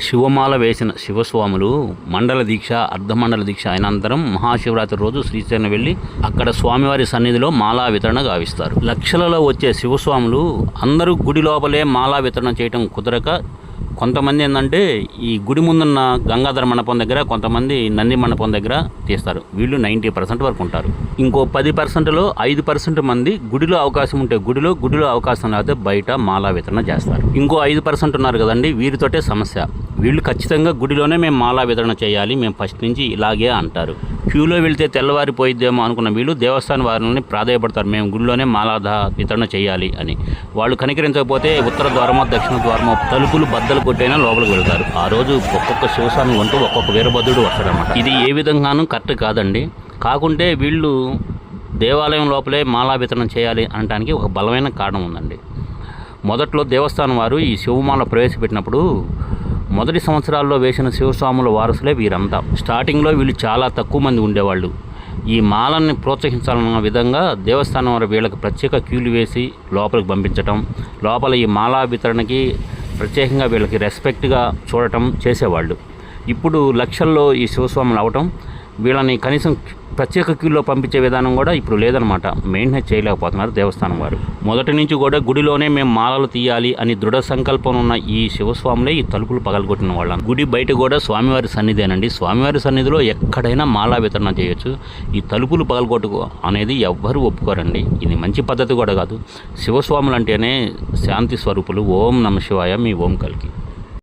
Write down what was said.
శివమాల వేసిన శివస్వాములు మండల దీక్ష అర్ధమండల దీక్ష అనంతరం మహాశివరాత్రి రోజు శ్రీశైలం వెళ్ళి అక్కడ స్వామివారి సన్నిధిలో మాలా వితరణ గావిస్తారు. లక్షలలో వచ్చే శివస్వాములు అందరూ గుడి లోపలే మాలా వితరణ చేయటం కుదరక కొంతమంది ఏంటంటే ఈ గుడి ముందున్న గంగాధర మండపం దగ్గర కొంతమంది నంది మండపం దగ్గర తీస్తారు. వీళ్ళు నైంటీ పర్సెంట్ వరకు ఉంటారు. ఇంకో పది పర్సెంట్లో ఐదు పర్సెంట్ మంది గుడిలో అవకాశం ఉంటే గుడిలో గుడిలో అవకాశం లేకపోతే బయట మాలా వితరణ చేస్తారు. ఇంకో ఐదు పర్సెంట్ ఉన్నారు కదండి వీరితోటే సమస్య. వీళ్ళు ఖచ్చితంగా గుడిలోనే మేము మాలా వితరణ చేయాలి మేము ఫస్ట్ నుంచి ఇలాగే అంటారు. క్యూలో వెళ్తే తెల్లవారిపోయిద్దేమో అనుకున్న వీళ్ళు దేవస్థానం వారిని ప్రాధాయపడతారు. మేము గుడిలోనే మాలాధ వితరణ చేయాలి అని. వాళ్ళు కనికరించకపోతే ఉత్తర ద్వారమో దక్షిణ ద్వారమో తలుపులు బద్దలు కొట్టైనా లోపలికి వెళ్తారు. ఆ రోజు ఒక్కొక్క శివస్వామి వంటూ ఒక్కొక్క వీరభద్రుడు వస్తాడన్నమాట. ఇది ఏ విధంగానూ కరెక్ట్ కాదండి. కాకుంటే వీళ్ళు దేవాలయం లోపలే మాలా వితరణ చేయాలి అనడానికి ఒక బలమైన కారణం ఉందండి. మొదట్లో దేవస్థానం వారు ఈ శివమాల ప్రవేశపెట్టినప్పుడు మొదటి సంవత్సరాల్లో వేసిన శివస్వాముల వారసులే వీరంతా. స్టార్టింగ్లో వీళ్ళు చాలా తక్కువ మంది ఉండేవాళ్ళు. ఈ మాలని ప్రోత్సహించాలన్న విధంగా దేవస్థానం వారు వీళ్ళకి ప్రత్యేక క్యూలు వేసి లోపలికి పంపించటం లోపల ఈ మాలా వితరణకి ప్రత్యేకంగా వీళ్ళకి రెస్పెక్ట్గా చూడటం చేసేవాళ్ళు. ఇప్పుడు లక్షల్లో ఈ శివస్వాములు అవటం వీళ్ళని కనీసం ప్రత్యేక క్యూలో పంపించే విధానం కూడా ఇప్పుడు లేదనమాట మెయింటైన్ చేయలేకపోతున్నారు దేవస్థానం వారు. మొదటి నుంచి కూడా గుడిలోనే మేము మాలలు తీయాలి అని దృఢ సంకల్పం ఉన్న ఈ శివస్వాములే ఈ తలుపులు పగలగొట్టిన వాళ్ళం. గుడి బయట కూడా స్వామివారి సన్నిధేనండి. స్వామివారి సన్నిధిలో ఎక్కడైనా మాలా వితరణ చేయొచ్చు. ఈ తలుపులు పగలగొట్టుకో అనేది ఎవ్వరూ ఒప్పుకోరండి. ఇది మంచి పద్ధతి కూడా కాదు. శివస్వాములు అంటేనే శాంతి స్వరూపులు. ఓం నమ శివాయ. మీ ఓం కలికి.